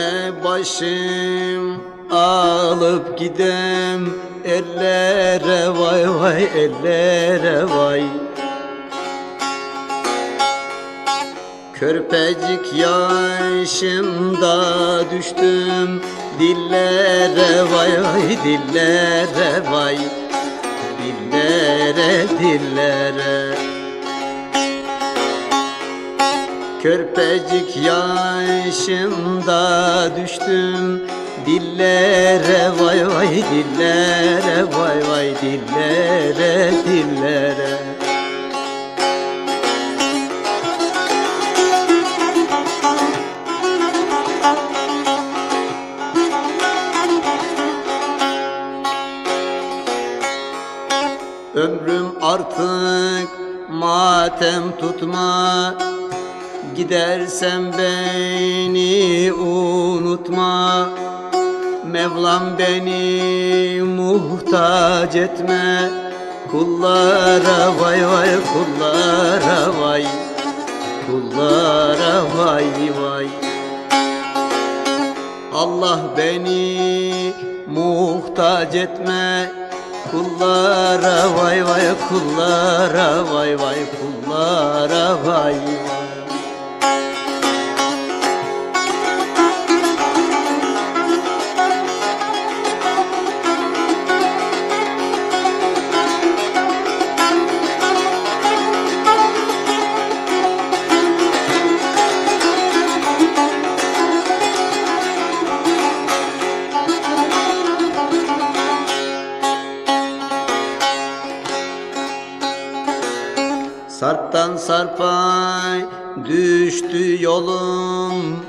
Gene başım alıp gidem. Ellere vay vay ellere vay. Körpecik yaşımda düştüm. Dillere vay vay dillere vay. Dillere dillere Körpecik yaşımda düştüm. Dillere vay vay dillere vay vay dillere dillere. Ömrüm artık matem tutma Gidersen beni unutma. Mevlam beni muhtaç etme. Kullara vay vay kullara vay. Kullara vay vay. Allah beni muhtaç etme. Kullara vay vay kullara vay vay kullara vay Sarptan sarpa düştü yolum.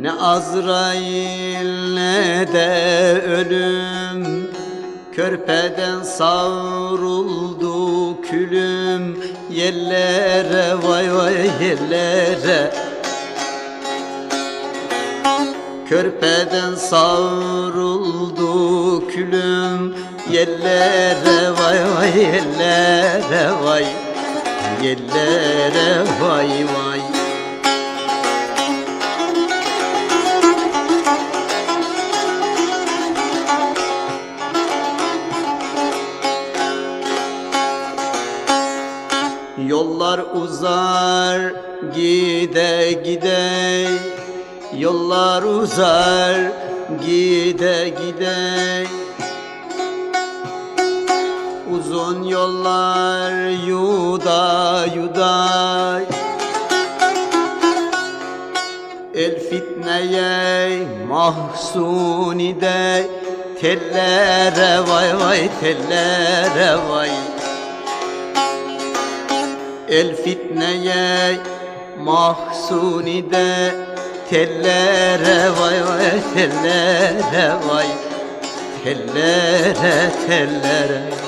Ne Azrail ne de ölüm. Körpeden savruldu külüm. Yellere vay vay yellere Körpeden savruldu külüm. Yellere vay vay yellere vay Yellere vay vay. Yollar uzar gide gide. Yollar uzar gide gide Uzun yollar yuda yuda El fitneye mahsuni de Tellere vay vay tellere vay. El fitneye mahsuni de Tellere vay vay tellere vay. Tellere tellere